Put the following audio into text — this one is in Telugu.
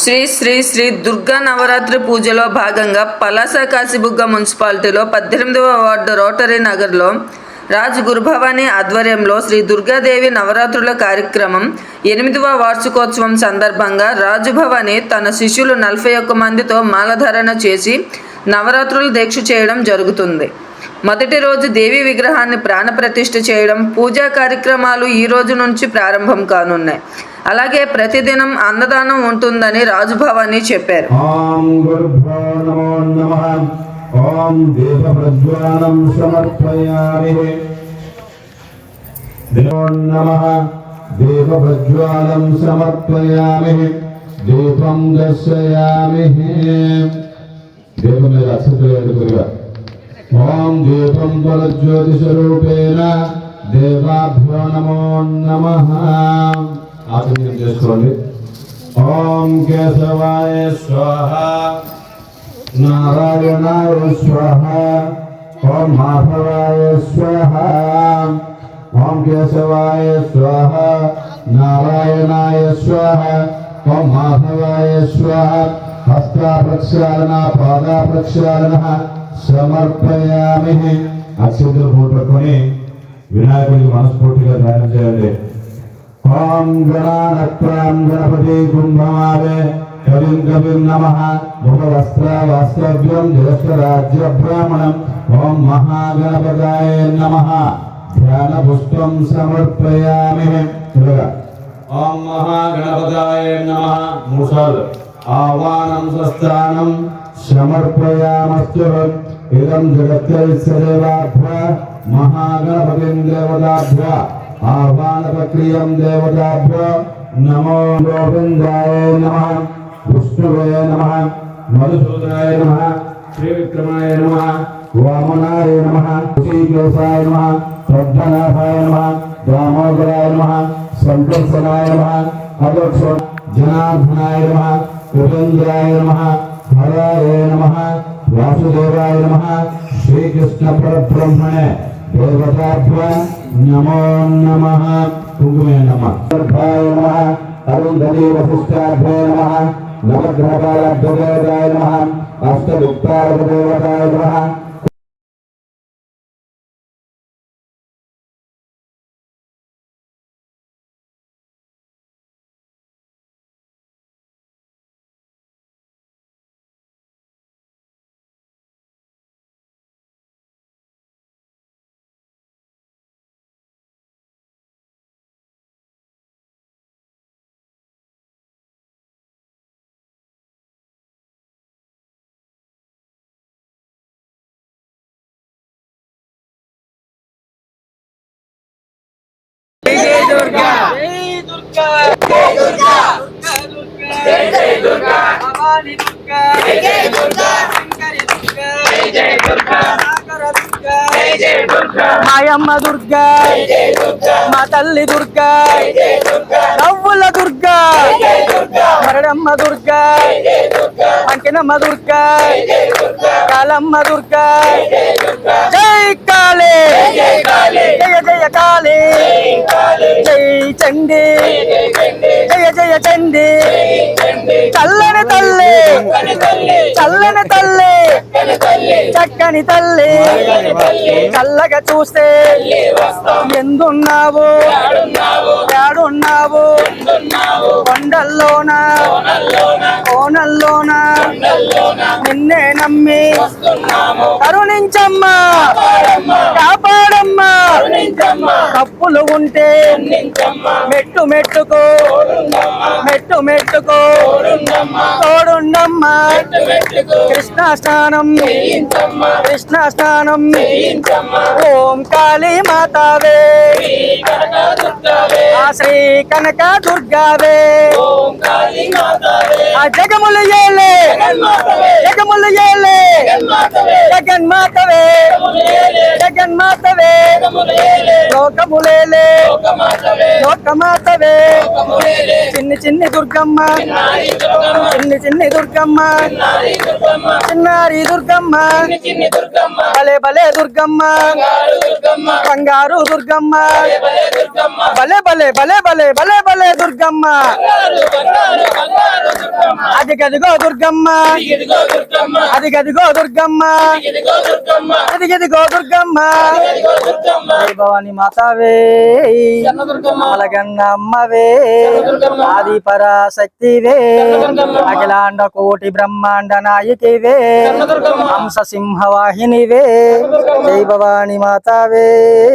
శ్రీ శ్రీ శ్రీ దుర్గా నవరాత్రి పూజలో భాగంగా పలాస కాశీబుగ్గ మున్సిపాలిటీలో పద్దెనిమిదవ వార్డు రోటరీ నగర్లో రాజ్ గురుభవాని ఆధ్వర్యంలో శ్రీ దుర్గాదేవి నవరాత్రుల కార్యక్రమం ఎనిమిదవ వార్షికోత్సవం సందర్భంగా రాజుభవాని తన శిష్యులు నలభై ఒక్క మందితో మాలధారణ చేసి నవరాత్రులు దీక్ష చేయడం జరుగుతుంది. మొదటి రోజు దేవి విగ్రహాన్ని ప్రాణప్రతిష్ఠ చేయడం పూజా కార్యక్రమాలు ఈ రోజు నుంచి ప్రారంభం కానున్నాయి. అలాగే ప్రతిదినం అన్నదానం ఉంటుందని రాజుభవాని చెప్పారు. ఓం నమ ఓం ప్రజ్వాలం సమర్పయామి. నమ. దీపం దర్శయామి. దీపం మీద ఓం దీపం జ్యోతి స్వరూపేణ దేవాభ్యో నమో నమ. ఆచరణ చేసుకోండి ఓం కేశవాయ స్వాహ. నారాయణాయ స్వాహ. ఓం మాధవాయ స్వాహ. ఓం కేశవాయ స్వాహ. నారాయణాయ స్వాహ. ఓం మాధవాయ స్వాహ. హస్త ప్రక్షాళన పాద ప్రక్షాళన సమర్పయామి అక్షతులు పూటకొని వినాయకుడికి మనస్ఫూర్తిగా ధ్యానం చేయండి. ఓం గణానత్వాం గణపతి కుంభమావే కవిం కవిం నమ ముఖవస్త్ర వాస్తవ్యం బ్రాహ్మణం ఓం మహాగణపతాయ నమ ధ్యాన పుష్పం సమర్పయామి ఓం మహాగణపతాయ నమ మూడు ఆహ్వానం స్వస్థానం సమర్పయామస్తు ఇదం మహాగణపతిం దేవతాభ్య ఆహ్వాన ప్రక్రియం దేవతాభ్య నమో గోవిందాయ నమ విష్ణువే నమ మధుసూదనాయ నమ శ్రీవిక్రమాయ నమ వామనాయ నమ శ్రీకేశాయ నమ శ్రద్ధనాథాయ నమ దామోదరాయ నమ సంకర్షణాయ నమ అదక్ష జనార్దనాయ నమ ఉపేంద్రాయ నమ హరాయ నమ వాసుదేవాయ నమ శ్రీకృష్ణ పరబ్రహ్మణే దేవతాభ్య నమో నమ కుంకుమే నమ గర్భాయ నమ అరుంధతి వశిష్టాభ్యే నమ నవగ్రహకాలభ్యదేవాయ నమ అష్టగుప్తారదేవతాయ నమ మాయమ్మ దుర్గా జై దుర్గా మా తల్లి దుర్గా జై జై దుర్గా నవ్వుల దుర్గా జై జై దుర్గా మరడమ్మ దుర్గా జై దుర్గా అంకినమ్మ దుర్గా కాలమ్మ దుర్గా జై జై జయ జయ కాళీ జై చండీ జయ జయ చండి చల్లని తల్లి. చల్లని తల్లి. చక్కని తల్లి. చల్లగా చూస్తే ఎందున్నావు ఏడున్నావు కొండల్లోన కోనల్లోన నిన్నే నమ్మి కరుణించమ్మా. తప్పులు ఉంటే మెట్టు మెట్టుకో. మెట్టు మెట్టుకో. తోడుండమ్మా కృష్ణ స్నానం కృష్ణ స్నానం ఓం కాళీ మాతావే. ఆ శ్రీ కనక దుర్గావే ఆ జగములు ఏలే. జగములు ఏలే. జగన్మాతవే. జగన్మాతవే. లోకమాతవే చిన్ని చిన్ని దుర్గమ్మ చిన్ని చిన్ని దుర్గమ్మ చిన్నారి దుర్గమ్మ భలే భలే దుర్గమ్మ బంగారు దుర్గమ్మ భలే భలే భలే భలే భలే భలే దుర్గమ్మ అది గదిగో దుర్గమ్మ. అది గదిగో దుర్గమ్మ. అది గదిగో దుర్గమ్మ. జై భవాని మాతావే. అమ్మవే. ఆది పరాశక్తివే. అఖిలాండ కోటి బ్రహ్మాండ నాయకివే. హంస సింహవాహినివే. జై భవాని మాతావే.